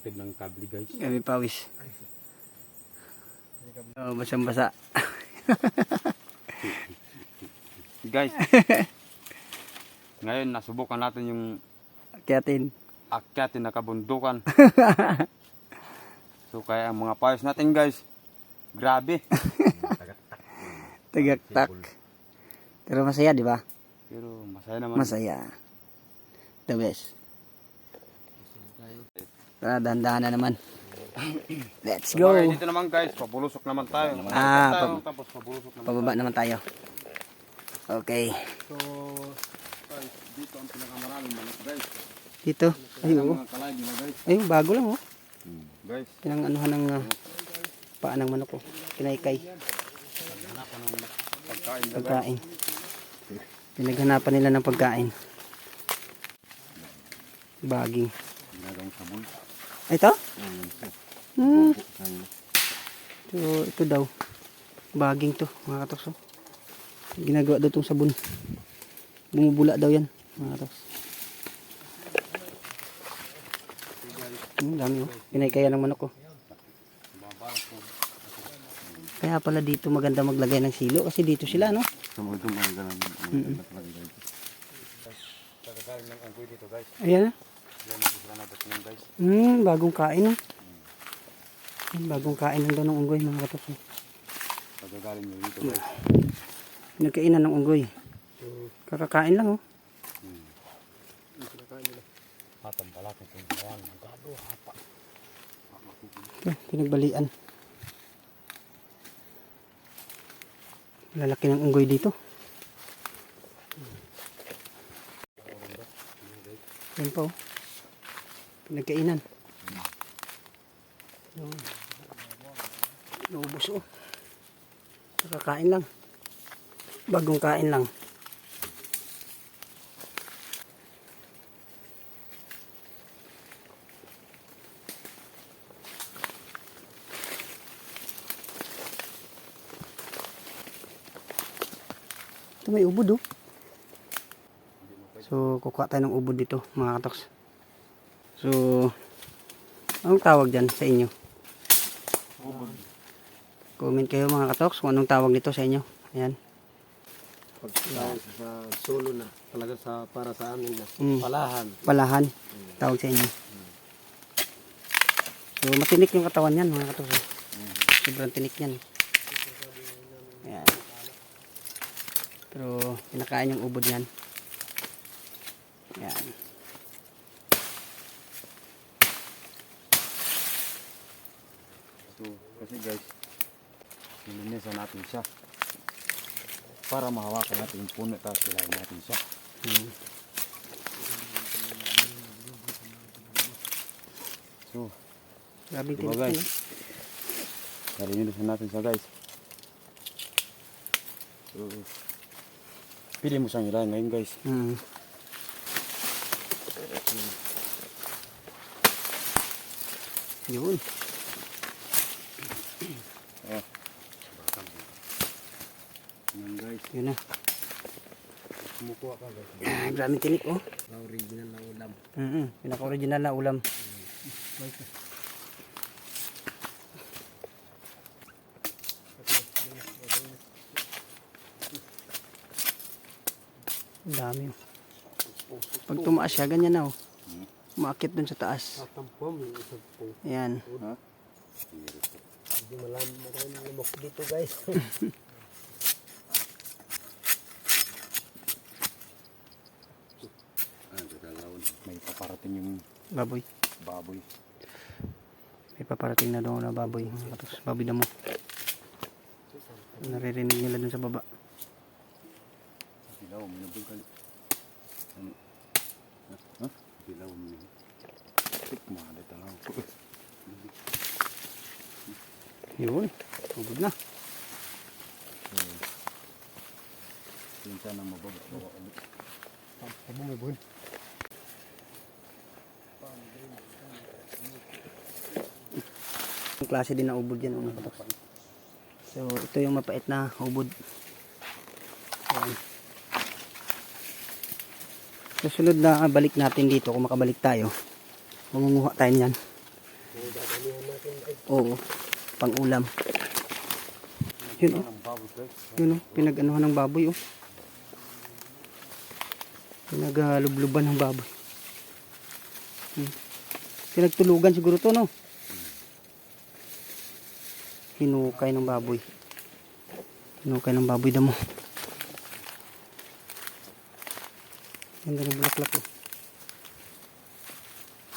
negative ng kable guys. Gabi pawis. Oh, basang basa. Guys, ngayon nasubukan natin yung Akiatin. akyatin na kabundukan. so kaya ang mga payos natin guys, grabe. Tagaktak. Pero masaya, di ba? Pero masaya naman. Masaya. The best. Tara, dahan-dahan na naman. Let's go. Okay, dito naman guys, pabulusok naman tayo. Ah, tayo, pab- tapos pabulusok naman. Pababa naman tayo. Okay. So, guys, dito ang pinakamaraming manok guys. Dito. Ay, oo. Ay, bago lang, oh. Guys, Pinang anuhan ng uh, paa ng manok, oh. Kinaykay. pagkain. Pagkain. Pinaghanapan nila ng pagkain. Baging. Ito? Mm. Hmm. So, ito daw. Baging to, mga katoks. oh. Ginagawa daw itong sabon. Bumubula daw yan, mga katoks. Hmm, dami oh. Pinaykaya ng manok oh. Kaya pala dito maganda maglagay ng silo kasi dito sila no. Sa mga ng. Ayan ah. Na guys. Hmm, bagong kain. Hmm, bagong kain daw ng unggoy mga katoks. oh. Kagagaling nyo dito guys. Pinagkainan ng unggoy. Kakakain lang oh. Hatang balak ng kawan. Ang gado, hapa. Ito, pinagbalian. Lalaki ng unggoy dito. Yan pa oh. Pinagkainan. Yun. Naubos oh. Nakakain lang. Bagong kain lang. Ito may ubod oh. So, kukuha tayo ng ubod dito, mga katoks. So, anong tawag dyan sa inyo? Comment kayo mga katoks kung anong tawag nito sa inyo. Ayan. Pag sa, sa solo na, talaga sa para sa amin na Mm. palahan. Palahan. Tawag sa inyo. So, matinik yung katawan yan mga katoks. oh. Sobrang tinik yan. Ayan. Pero, pinakain yung ubod yan. Ayan. So, kasi guys, nilinisan natin siya. Para mahawakan natin yung puno tapos kilain natin siya. Hmm. So, Grabe Diba, guys? yan. nalinisan natin siya guys. So, pili mo siyang ilahin ngayon guys. Hmm. Yun. Yan guys. Yun na. Kumukuha ka guys. Ah, Grabe tinik oh. Na original na ulam. Mm Pinaka-original na ulam. Ang dami oh. Pag tumaas siya, ganyan na oh. Umaakit dun sa taas. Ayan. Hindi malam maraming lamok dito guys. Ah, gagalawin. May paparating yung Baboy. baboy. May paparating na doon na baboy. katos. Baboy damo. Naririnig nila dun sa baba. Dilaw, may nabul ka. Ano? Ha? Ha? Dilaw mo yun. Tik, mahal ito lang. Yun. Ubod na. Yun siya nang mababa. Bawa ulit. Yung klase din na ubod yan. Katos. So, ito yung mapait na ubod. Ayan. Susunod na balik natin dito, kung makabalik tayo, mangunguha tayo niyan. Oo. Pang ulam. Yun oh. Yun oh. Pinag-anuhan ng baboy oh. Pinag-lubluban ng baboy. Hmm. Pinagtulugan siguro to no. Hinukay ng baboy. Hinukay ng baboy damo. Ganda ng bulaklak oh.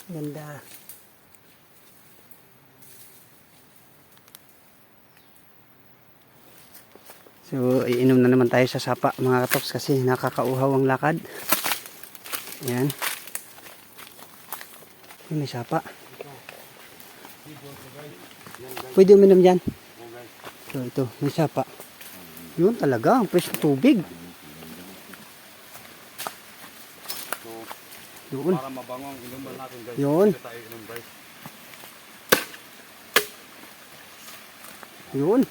Ganda. So, iinom na naman tayo sa sapa mga katoks kasi nakakauhaw ang lakad. Yan. Ay, may sapa. Pwede uminom dyan. So, ito, may sapa. Yun talaga, ang fresh na tubig. Yun. para mabango ang inuman natin guys. Yun. Tayo inom guys. Yun.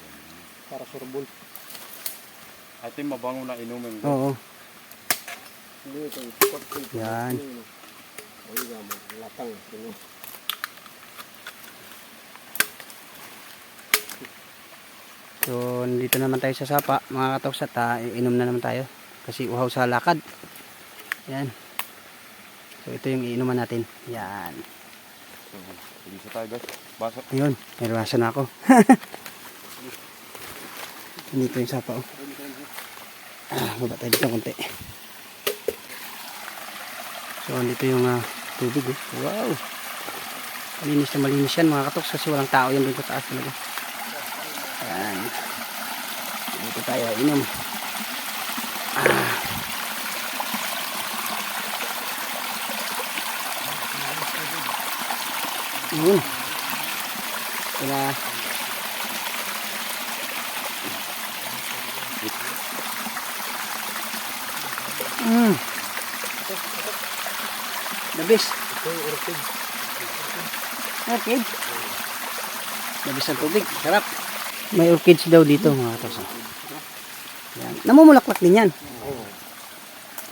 Para surbol. Ito yung mabango na inumin guys. Oo. Yan. Ay, gamo. Latang. So, nandito naman tayo sa sapa, mga katoks at ah, iinom na naman tayo. Kasi uhaw sa lakad. Yan. So, ito yung iinuman natin. Yan. So, Isa tayo guys. Basa. Ayun, may ruwasa na ako. Dito yung sapa oh. Ah, baba tayo dito konti. So, andito yung ah, tubig oh. Wow! Malinis na malinis yan mga katoks kasi walang tao yan dun sa taas talaga. Ayan. Dito tayo inom. Ah. Yun. Ito na. Mm. The best. Ito yung. May orchids daw dito mga katos. Yan. Namumulaklak din yan.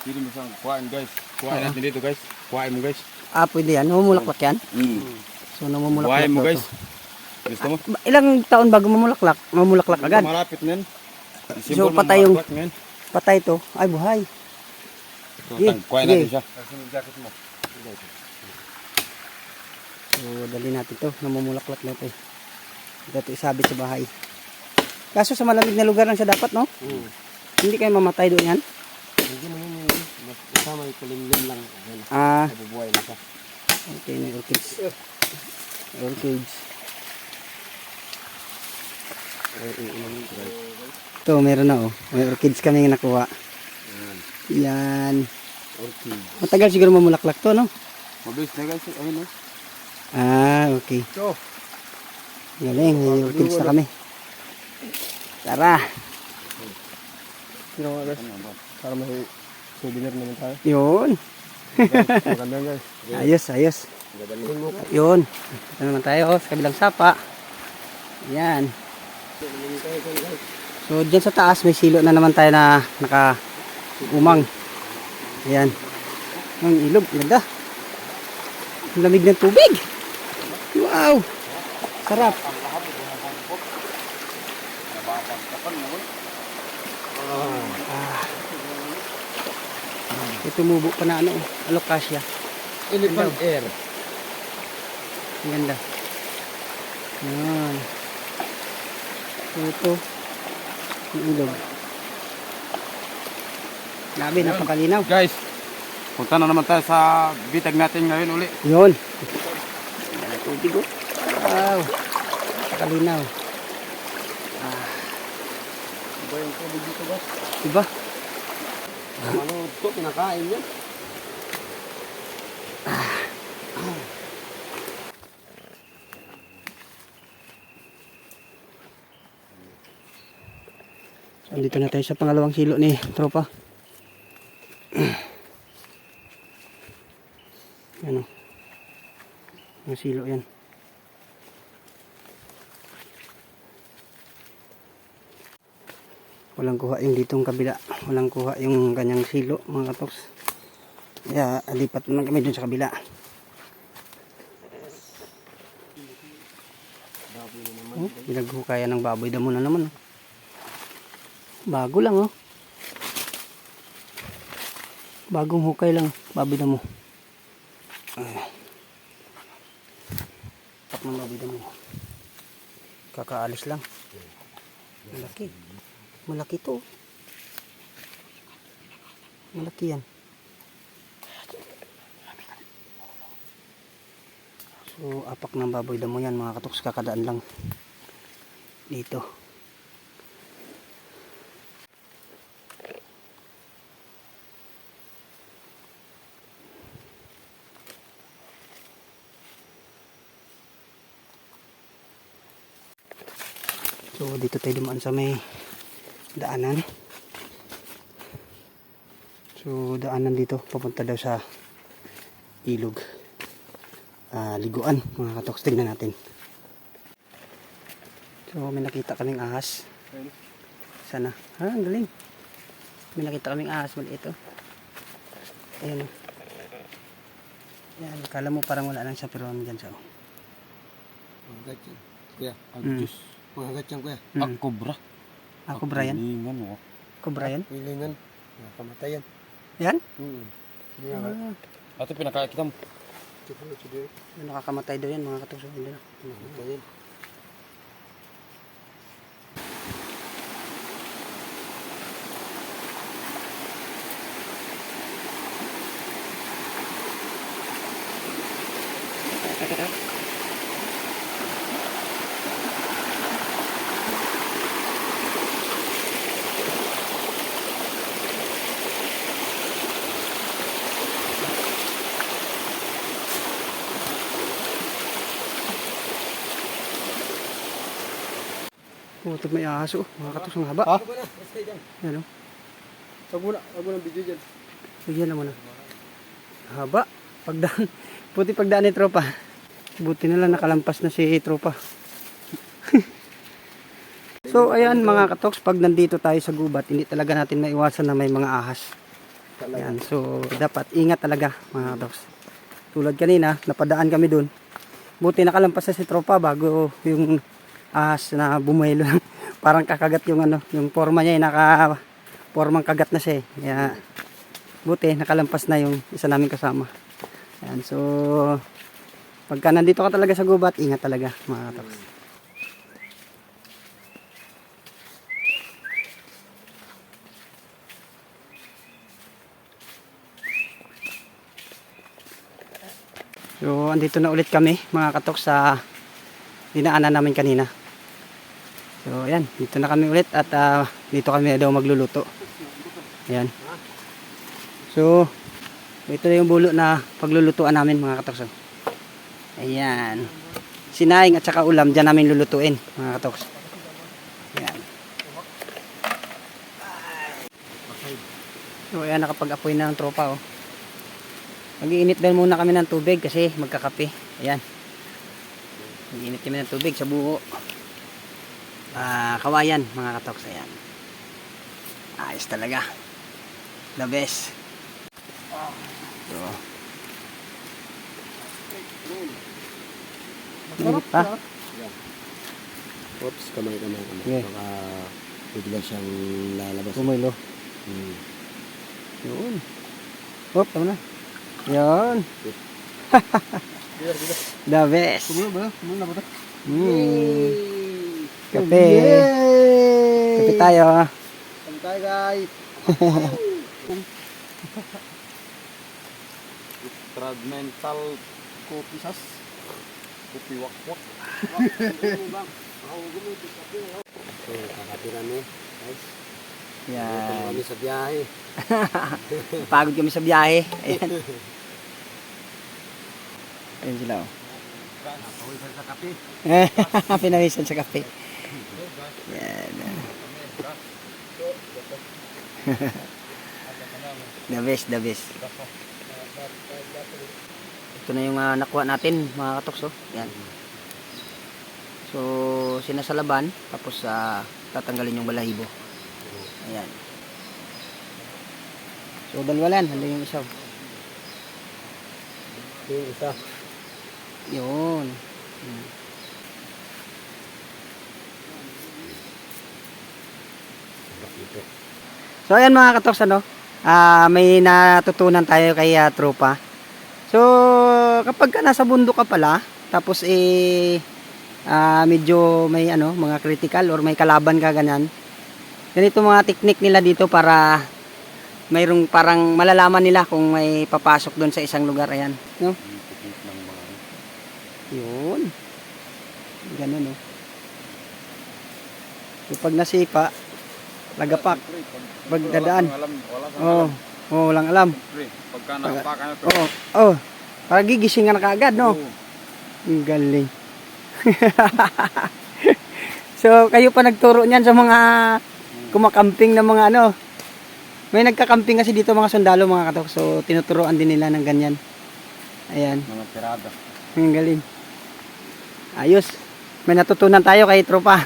Pili mo siyang kuhain guys. Kuhain natin dito guys. Kuhain mo guys. Ah, pwede yan. Namumulaklak yan. Mm. So, namumulaklak Kuhain mo daw guys. to. Gusto mo? Ba- Ilang taon bago mamulaklak? Mamulaklak agad. Malapit men. So, patay yung-. Patay to. Ay, buhay. Sige, kuhain sige. natin siya. So, dali natin to. Namumulaklak na ito eh. Dito isabit sa bahay. Kaso sa malamig na lugar lang siya dapat, no? Hmm. Hindi kayo mamatay doon yan. Hindi mo yun yun. Kasama yung kulimlim lang. Ah, Nabubuhay na siya. okay, may orchids. Orchids. Ito, meron na oh. May orchids kami nakuha. Yan. Orchid. Matagal siguro mamulaklak to, no? Mabilis na guys. Ayun oh. Ah, okay. Ito. Galing, may orchids na kami. Tara. Sino nga guys? Para may souvenir naman tayo. Yun. Maganda guys. Ayos, ayos. Yun. Ito naman tayo sa kabilang sapa. Yan. So, dyan sa taas may silo na naman tayo na naka umang. Ayan. Ang ilog. Ganda. Ang lamig ng tubig. Wow. Sarap. Ah. Ito tumubo pa na ano, alokasya. Elephant air. Ang ganda. Yan. Ito. Yung ilog. Grabe, napakalinaw. Guys, punta na naman tayo sa bitag natin ngayon uli. Yun. Tubig oh. Wow. Napakalinaw. Iba yung tubig dito guys. diba? Ano ito? Kinakain yan. So, dito na tayo sa pangalawang silo ni tropa. Yan o. Ang silo yan. Walang kuha yung ditong kabila. Walang kuha yung kanyang silo mga katoks. Kaya lipat naman kami dun sa kabila. Oh, pinaghukayan ng baboy damo na naman. oh. Bago lang oh. Bagong hukay lang, baboy damo. Ay. Tak ng baboy damo. Kakaalis lang. Malaki. Malaki to. Malaki yan. So, apak ng baboy damo yan mga katoks kakadaan lang dito. So, dito tayo dumaan sa may daanan. So, daanan dito papunta daw sa ilog ah, liguan mga katoks tingnan natin so may nakita kaming ahas sana ha ang galing may nakita kaming ahas maliit oh ayan oh yan kala mo parang wala lang siya pero ano dyan siya oh Mga gatyan. Kuya, Ang Mm. Diyos. mga gatyan kuya. Mm. Ang kobra. Ako Brian Kalingan, oh. ako Brian Pilingan. Mga kamatayan. yan Hmm. Sige nga. ah, Ate, pinakakita mo. Sige, sige. nakakamatay daw yan mga katoks hindi na Ito may ahas oh mga katoks ang haba Ha? Yan oh Wag mo na. Wag video dyan. Bigyan na muna. Haba. Pagdaan. Buti pagdaan ni tropa. Buti na lang nakalampas na si tropa. so ayan mga katoks, pag nandito tayo sa gubat, hindi talaga natin maiwasan na may mga ahas. Ayan, so dapat ingat talaga mga katoks. Tulad kanina, napadaan kami dun. Buti nakalampas na si tropa bago yung ahas na bumuelo lang. Parang kakagat yung ano, yung forma niya, eh, naka formang kagat na siya eh. Kaya buti nakalampas na yung isa namin kasama. Ayan, so pagka nandito ka talaga sa gubat, ingat talaga mga katoks. So, andito na ulit kami mga katok sa dinaanan namin kanina. So, ayan, dito na kami ulit at ah, dito kami daw magluluto. Ayan. So, ito na yung bulo na paglulutuan namin mga katoks. oh. Ayan. Sinaing at saka ulam, dyan namin lulutuin mga katoks. Ayan. So, ayan, nakapag-apoy na ng tropa, oh. Mag-iinit din muna kami ng tubig kasi magkakape. Ayan. Mag-iinit kami ng tubig sa buo. Ah, kawayan, mga katoks. Ayan. Ayos talaga. The best. So. Init pa? Oops, kamay, kamay, kamay. Yeah. Baka bigla siyang lalabas. Kumilo. Hmm. Yun. Hop, tama na. Yun. The best. Kumulo ba? Kumulo na ba ito? Mm. Kape. Kape tayo. Kape tayo guys. Fragmental coffee sauce. Coffee wakwak. So, kakapira ni. Guys. Yan. kami sa biyahe. Pagod kami sa biyahe. Ayan. Ayan sila. Oh. Nakawisan sa kape. Pinawisan sa kape. Yan. the best, the best. Ito na yung ah, nakuha natin mga katoks. Oh. Yan. So, sinasalaban tapos ah, tatanggalin yung balahibo. Ayan. So, dalawa lang. Halo yung isa. oh. Ito yung isa. Yun. Hmm. So ayan mga katoks ano, ah, may natutunan tayo kay ah, tropa. So kapag ka nasa bundok ka pala, tapos eh ah, medyo may ano, mga critical or may kalaban ka ganyan. Ganito mga technique nila dito para mayroong parang malalaman nila kung may papasok doon sa isang lugar ayan, no? Ano. Yun. Ganun oh. So, pag nasipa, lagapak. Siyempre, pag- Pag wala dadaan. kang alam, wala kang Oo. alam. Oh, walang alam. Pagka nakapakan na. Oo. Oh. Para gigising ka na kaagad, no? Ang galing. so, kayo pa nagturo niyan sa mga kumakamping na mga ano. May nagkakamping kasi dito mga sundalo mga katok. So, tinuturoan din nila ng ganyan. Ayan. Mga tirada. Ang galing. Ayos. May natutunan tayo kay tropa.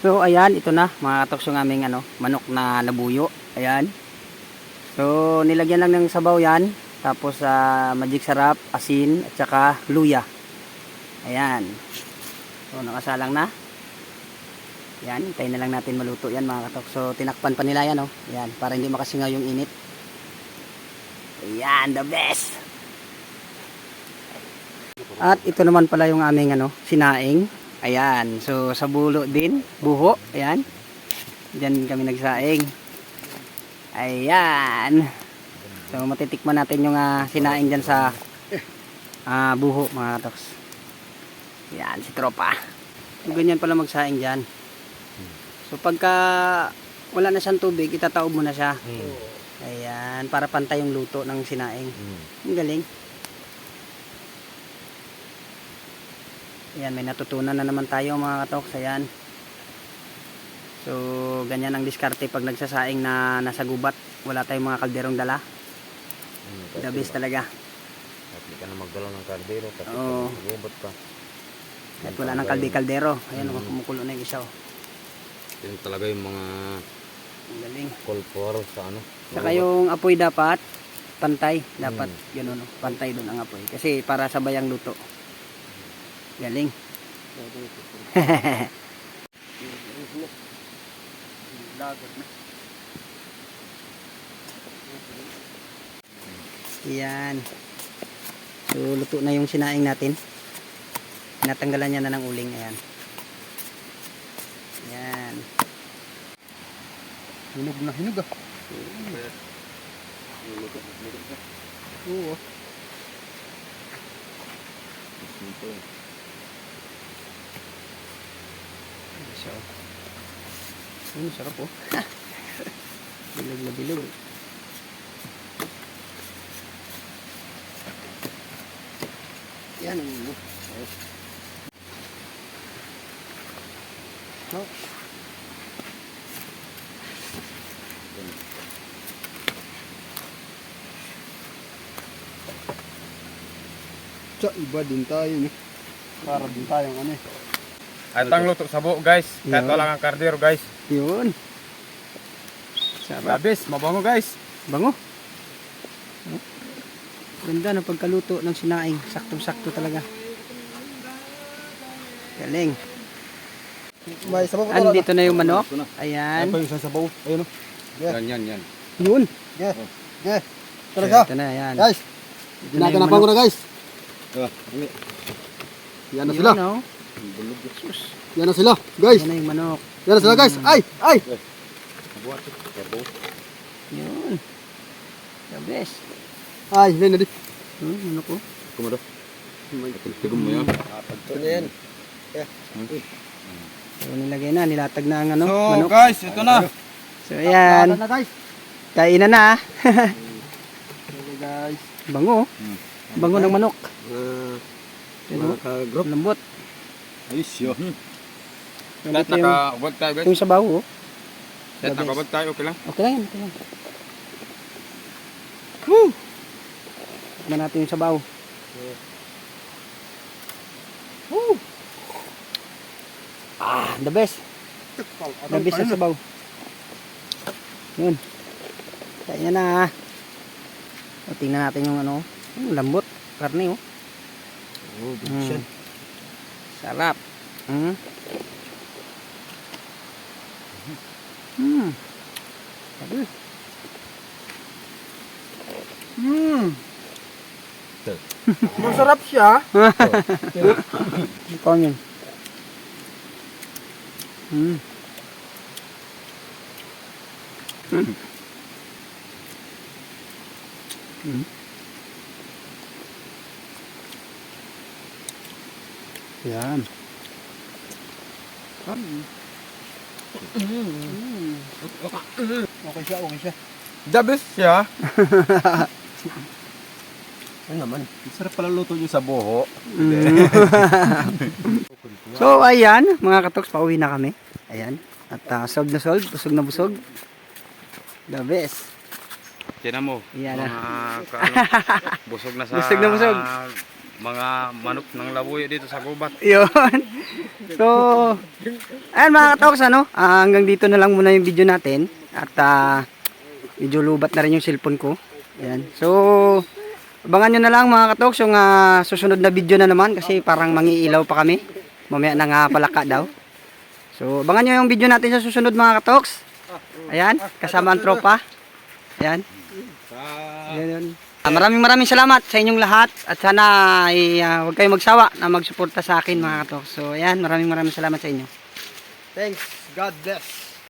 so, ayan. Ito na. Mga katoks yung aming ano, manok na nabuyo. Ayan. So, nilagyan lang ng sabaw yan. Tapos, sa magic sarap, asin, at saka luya. Ayan. So, nakasalang na. Yan, hintayin na lang natin maluto yan mga katok. So, tinakpan pa nila yan, oh. Yan, para hindi makasingaw yung init. Ayan, the best. At ito naman pala yung aming ano, sinaing. Ayan, so sa bulo din, buho. Ayan. Diyan kami nagsaing. Ayan. So matitikman natin yung ah, sinaing dyan sa ah, buho mga katoks. Ayan, si tropa. So ganyan pala magsaing dyan. So pagka wala na siyang tubig, itataob mo na siya. Ayan, para pantay yung luto ng sinaing. Ang galing. Ayan, may natutunan na naman tayo mga katoks. Ayan. So, ganyan ang diskarte pag nagsasaing na nasa gubat. Wala tayong mga kalderong dala. The best talaga. At di ka na magdala ng kardero. Kasi Oo. nagubot ka. At wala nang kaldi-kaldero. Ayan, mm. kumukulo na yung isa. oh. Yun talaga yung mga galing. call for sa ano. Saka yung apoy dapat pantay. Dapat ganun. oh. Pantay doon ang apoy. Kasi para sabay ang luto. Galing. Yan. So, luto na yung sinaing natin. Natanggalan niya na ng uling. Ayan. Yan. Hinog na hinog ah. Oo. So, yun, sarap oh. bilog na bilog. Yan ang ano. Oh. Sa iba din tayo eh. Para din tayong ano eh. At ang luto sa buo guys. Kahit Yeah. wala kang kardero guys. Yun. Sarap. Labis, mabango guys. Bango. Oh. Ganda ng pagkaluto ng sinaing. Saktong-sakto talaga. Galing. May sabaw Andito na yung manok. Ayan. Ano pa yung isang sabaw? Ayun oh. Yeah. Yan, yan, yan. Yun. Yeah. Yeah. Talaga. Ito na, ayan. Guys, Ito na yung ginaganapan ko na guys. Ah, ini. Yan na Yun, sila. oh. Bulog. Sus. Yan na sila. Guys, Yan na yung manok. yan na sila guys. Ay, ay. Buhat. Karbo. Yun. The best. Ay, yan na di. Hmm, manok ko. Kumado. Tigom mo yan. Ito na yan. So, nilagay na. Nilatag na ang ano, So manok. guys, ito na. So, ayan. na guys. Kainan na. ah. Okay guys. Bango. oh. Bango ng manok. Uh, Yan, oh. mga ka-group. Lambot. Ayos yun. So, Kahit ito yung, nakabot tayo guys. yung sabaw. Oh. Kahit nakabot tayo, okay lang. Okay lang yan. Okay lang. Woo! Tikman natin yung sabaw. Woo! Ah, the best. The best na sabaw. Yun. Kaya na ah. O, tingnan natin yung ano. Yung lambot. Karne oh. Oh, Mm. Sarap. Mm. Hmm. Sabi. Hmm. Masarap siya. Ikaw yun. Hmm. Hmm. Hmm. Yan. Okay siya, okay siya. The best siya. Ano naman? Sarap pala luto niyo sa buho. Mm. so, ayan, mga katoks, pauwi na kami. Ayan. At uh, solve na solve, busog na busog. The best. Tiyan mo. Yan mga ka- ano, busog na sa Busog na busog. Mga manok ng labuyo dito sa gubat. Yun. So, ayan mga katoks, ano, ah, hanggang dito na lang muna yung video natin. At ah, medyo lubat na rin yung cellphone ko. Ayan. So, abangan nyo na lang mga katoks yung ah, susunod na video na naman kasi parang mangiilaw pa kami. Mamaya na nga palaka daw. So, abangan nyo yung video natin sa susunod mga katoks. Ayan, kasama ang tropa. Ayan. Ayan, yun. Ah, maraming maraming salamat sa inyong lahat at sana ay ah, huwag kayong magsawa na magsuporta sa akin mga katoks. So, ayan, maraming maraming salamat sa inyo. Thanks. God bless.